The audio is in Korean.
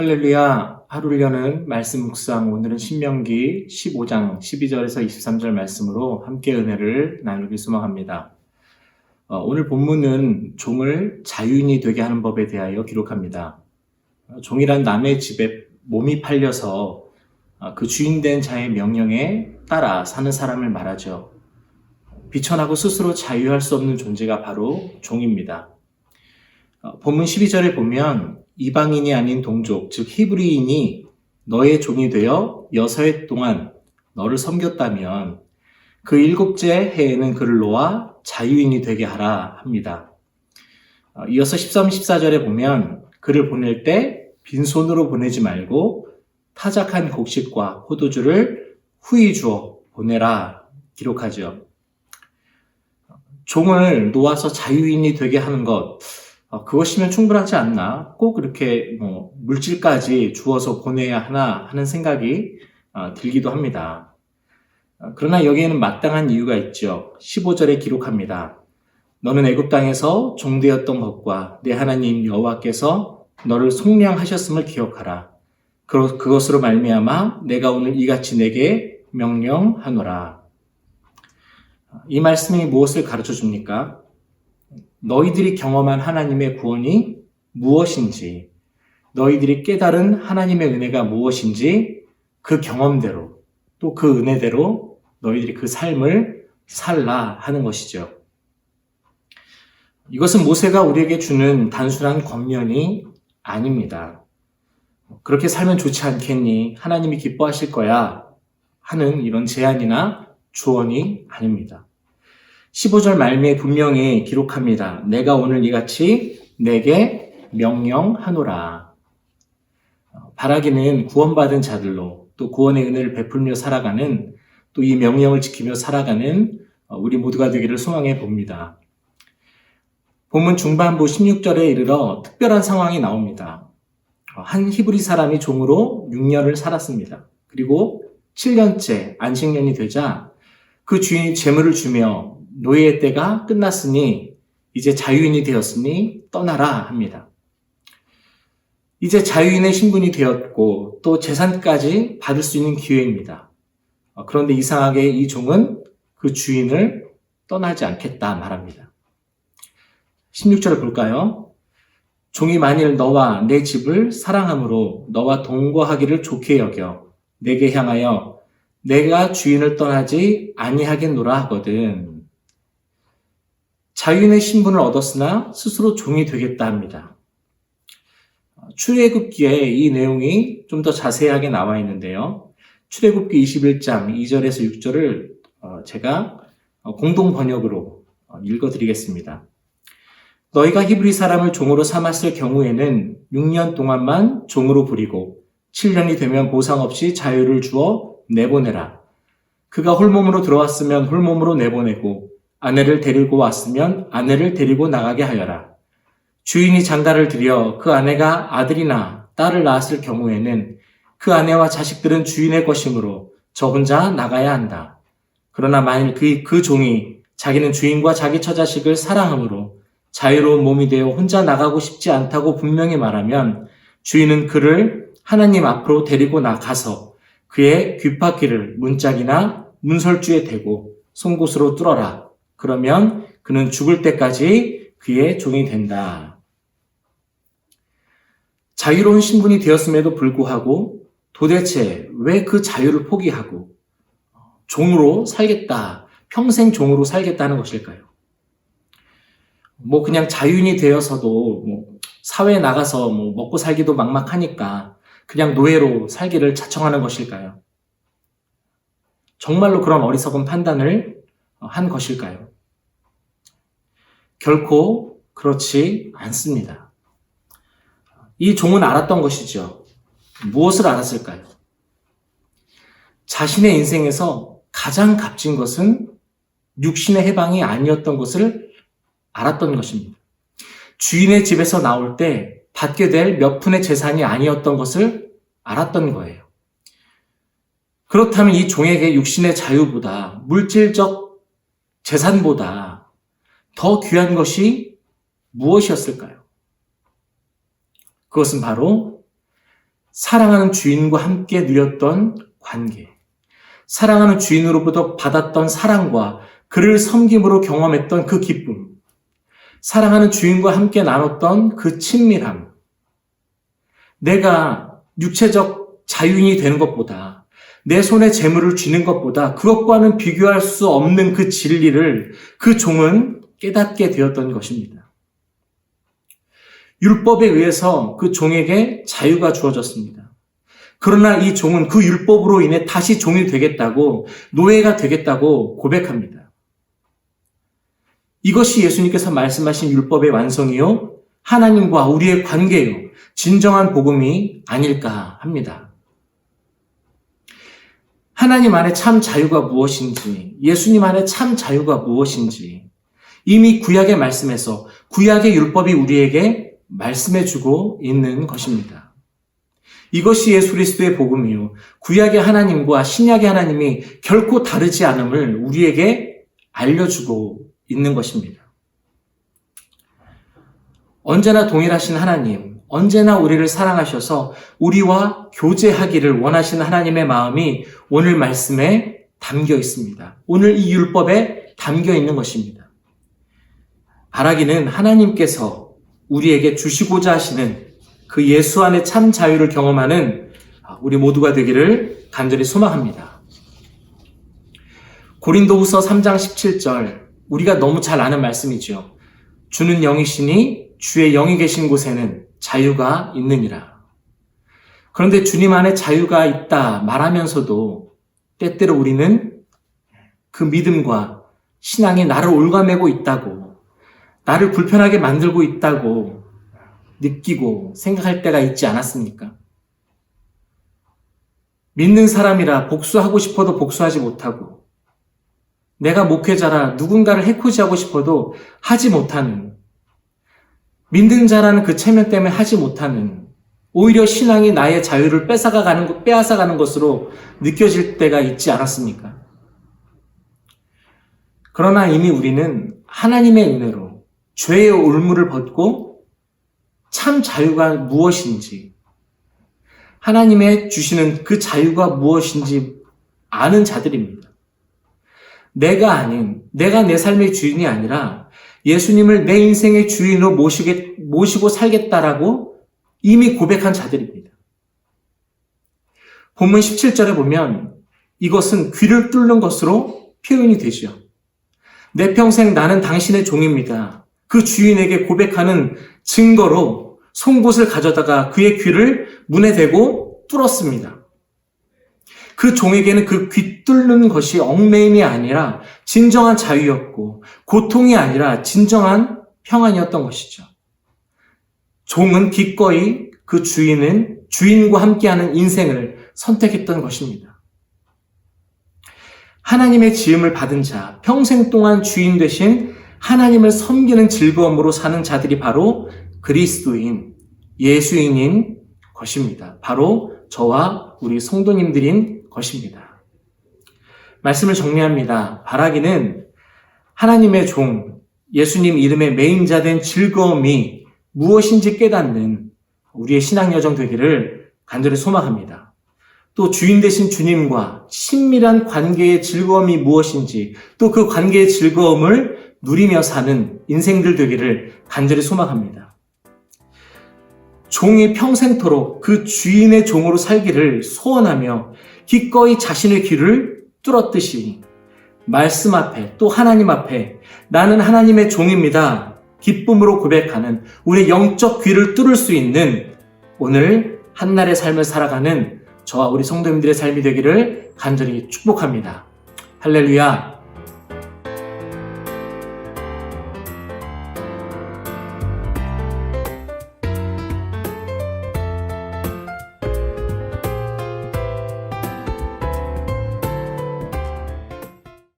할렐루야. 하루를 여는 말씀 묵상. 오늘은 신명기 15장 12절에서 23절 말씀으로 함께 은혜를 나누기 소망합니다. 어, 오늘 본문은 종을 자유인이 되게 하는 법에 대하여 기록합니다. 어, 종이란 남의 집에 몸이 팔려서 어, 그 주인된 자의 명령에 따라 사는 사람을 말하죠. 비천하고 스스로 자유할 수 없는 존재가 바로 종입니다. 어, 본문 12절에 보면 이방인이 아닌 동족, 즉 히브리인이 너의 종이 되어 여서해 동안 너를 섬겼다면 그 일곱째 해에는 그를 놓아 자유인이 되게 하라 합니다. 어, 이어서 13, 14절에 보면 그를 보낼 때 빈손으로 보내지 말고 타작한 곡식과 포도주를 후히 주어 보내라 기록하죠. 종을 놓아서 자유인이 되게 하는 것, 어, 그것이면 충분하지 않나? 꼭 그렇게 뭐 물질까지 주어서 보내야 하나 하는 생각이 어, 들기도 합니다. 어, 그러나 여기에는 마땅한 이유가 있죠. 15절에 기록합니다. 너는 애굽 땅에서 종되었던 것과 내 하나님 여호와께서 너를 속량하셨음을 기억하라. 그, 그것으로 말미암아 내가 오늘 이같이 내게 명령하노라. 이 말씀이 무엇을 가르쳐 줍니까? 너희들이 경험한 하나님의 구원이 무엇인지, 너희들이 깨달은 하나님의 은혜가 무엇인지 그 경험대로 또 그 은혜대로 너희들이 그 삶을 살라 하는 것이죠. 이것은 모세가 우리에게 주는 단순한 권면이 아닙니다. 그렇게 살면 좋지 않겠니? 하나님이 기뻐하실 거야. 하는 이런 제안이나 조언이 아닙니다. 15절 말미에 분명히 기록합니다. 내가 오늘 이같이 내게 명령하노라. 바라기는 구원받은 자들로 또 구원의 은혜를 베풀며 살아가는 또 이 명령을 지키며 살아가는 우리 모두가 되기를 소망해 봅니다. 본문 중반부 16절에 이르러 특별한 상황이 나옵니다. 한 히브리 사람이 종으로 6년을 살았습니다. 그리고 7년째 안식년이 되자 그 주인이 재물을 주며 노예의 때가 끝났으니 이제 자유인이 되었으니 떠나라 합니다. 이제 자유인의 신분이 되었고 또 재산까지 받을 수 있는 기회입니다. 어, 그런데 이상하게 이 종은 그 주인을 떠나지 않겠다 말합니다. 16절을 볼까요? 종이 만일 너와 내 집을 사랑함으로 너와 동거하기를 좋게 여겨 내게 향하여 내가 주인을 떠나지 아니하겠노라 하거든. 자유인의 신분을 얻었으나 스스로 종이 되겠다 합니다. 출애굽기에 이 내용이 좀 더 자세하게 나와 있는데요. 출애굽기 21장 2절에서 6절을 어, 제가 공동 번역으로 어, 읽어드리겠습니다. 너희가 히브리 사람을 종으로 삼았을 경우에는 6년 동안만 종으로 부리고 7년이 되면 보상 없이 자유를 주어 내보내라. 그가 홀몸으로 들어왔으면 홀몸으로 내보내고 아내를 데리고 왔으면 아내를 데리고 나가게 하여라. 주인이 장가를 들여 그 아내가 아들이나 딸을 낳았을 경우에는 그 아내와 자식들은 주인의 것이므로 저 혼자 나가야 한다. 그러나 만일 그, 그 종이 자기는 주인과 자기 처자식을 사랑함으로 자유로운 몸이 되어 혼자 나가고 싶지 않다고 분명히 말하면 주인은 그를 하나님 앞으로 데리고 나가서 그의 귓바퀴를 문짝이나 문설주에 대고 송곳으로 뚫어라. 그러면 그는 죽을 때까지 그의 종이 된다. 자유로운 신분이 되었음에도 불구하고 도대체 왜 그 자유를 포기하고 종으로 살겠다, 평생 종으로 살겠다는 것일까요? 뭐 그냥 자유인이 되어서도 뭐 사회에 나가서 뭐 먹고 살기도 막막하니까 그냥 노예로 살기를 자청하는 것일까요? 정말로 그런 어리석은 판단을 한 것일까요? 결코 그렇지 않습니다. 이 종은 알았던 것이죠. 무엇을 알았을까요? 자신의 인생에서 가장 값진 것은 육신의 해방이 아니었던 것을 알았던 것입니다. 주인의 집에서 나올 때 받게 될 몇 푼의 재산이 아니었던 것을 알았던 거예요. 그렇다면 이 종에게 육신의 자유보다 물질적 재산보다 더 귀한 것이 무엇이었을까요? 그것은 바로 사랑하는 주인과 함께 누렸던 관계, 사랑하는 주인으로부터 받았던 사랑과 그를 섬김으로 경험했던 그 기쁨, 사랑하는 주인과 함께 나눴던 그 친밀함, 내가 육체적 자유인이 되는 것보다 내 손에 재물을 쥐는 것보다 그것과는 비교할 수 없는 그 진리를 그 종은 깨닫게 되었던 것입니다. 율법에 의해서 그 종에게 자유가 주어졌습니다. 그러나 이 종은 그 율법으로 인해 다시 종이 되겠다고 노예가 되겠다고 고백합니다. 이것이 예수님께서 말씀하신 율법의 완성이요. 하나님과 우리의 관계요. 진정한 복음이 아닐까 합니다. 하나님 안에 참 자유가 무엇인지, 예수님 안에 참 자유가 무엇인지, 이미 구약의 말씀에서 구약의 율법이 우리에게 말씀해 주고 있는 것입니다. 이것이 예수 그리스도의 복음이요. 구약의 하나님과 신약의 하나님이 결코 다르지 않음을 우리에게 알려주고 있는 것입니다. 언제나 동일하신 하나님, 언제나 우리를 사랑하셔서 우리와 교제하기를 원하시는 하나님의 마음이 오늘 말씀에 담겨 있습니다. 오늘 이 율법에 담겨 있는 것입니다. 바라기는 하나님께서 우리에게 주시고자 하시는 그 예수 안에 참 자유를 경험하는 우리 모두가 되기를 간절히 소망합니다. 고린도후서 3장 17절 우리가 너무 잘 아는 말씀이죠. 주는 영이시니 주의 영이 계신 곳에는 자유가 있느니라. 그런데 주님 안에 자유가 있다 말하면서도 때때로 우리는 그 믿음과 신앙이 나를 올가매고 있다고, 나를 불편하게 만들고 있다고 느끼고 생각할 때가 있지 않았습니까? 믿는 사람이라 복수하고 싶어도 복수하지 못하고, 내가 목회자라 누군가를 해코지하고 싶어도 하지 못하는, 믿는 자라는 그 체면 때문에 하지 못하는, 오히려 신앙이 나의 자유를 뺏어가는, 빼앗아 가는 것으로 느껴질 때가 있지 않았습니까? 그러나 이미 우리는 하나님의 은혜로 죄의 올무를 벗고 참 자유가 무엇인지, 하나님의 주시는 그 자유가 무엇인지 아는 자들입니다. 내가 아닌, 내가 내 삶의 주인이 아니라 예수님을 내 인생의 주인으로 모시게, 모시고 살겠다라고 이미 고백한 자들입니다. 본문 17절에 보면 이것은 귀를 뚫는 것으로 표현이 되죠. 내 평생 나는 당신의 종입니다. 그 주인에게 고백하는 증거로 송곳을 가져다가 그의 귀를 문에 대고 뚫었습니다. 그 종에게는 그 귀 뚫는 것이 얽매임이 아니라 진정한 자유였고 고통이 아니라 진정한 평안이었던 것이죠. 종은 기꺼이 그 주인은 주인과 함께하는 인생을 선택했던 것입니다. 하나님의 지음을 받은 자, 평생 동안 주인 되신 하나님을 섬기는 즐거움으로 사는 자들이 바로 그리스도인, 예수인인 것입니다. 바로 저와 우리 성도님들인 것입니다. 말씀을 정리합니다. 바라기는 하나님의 종, 예수님 이름의 메인자된 즐거움이 무엇인지 깨닫는 우리의 신앙 여정 되기를 간절히 소망합니다. 또 주인 되신 주님과 친밀한 관계의 즐거움이 무엇인지 또 그 관계의 즐거움을 누리며 사는 인생들 되기를 간절히 소망합니다. 종이 평생토록 그 주인의 종으로 살기를 소원하며 기꺼이 자신의 귀를 뚫었듯이 말씀 앞에 또 하나님 앞에 나는 하나님의 종입니다. 기쁨으로 고백하는 우리 영적 귀를 뚫을 수 있는 오늘 한날의 삶을 살아가는 저와 우리 성도님들의 삶이 되기를 간절히 축복합니다. 할렐루야.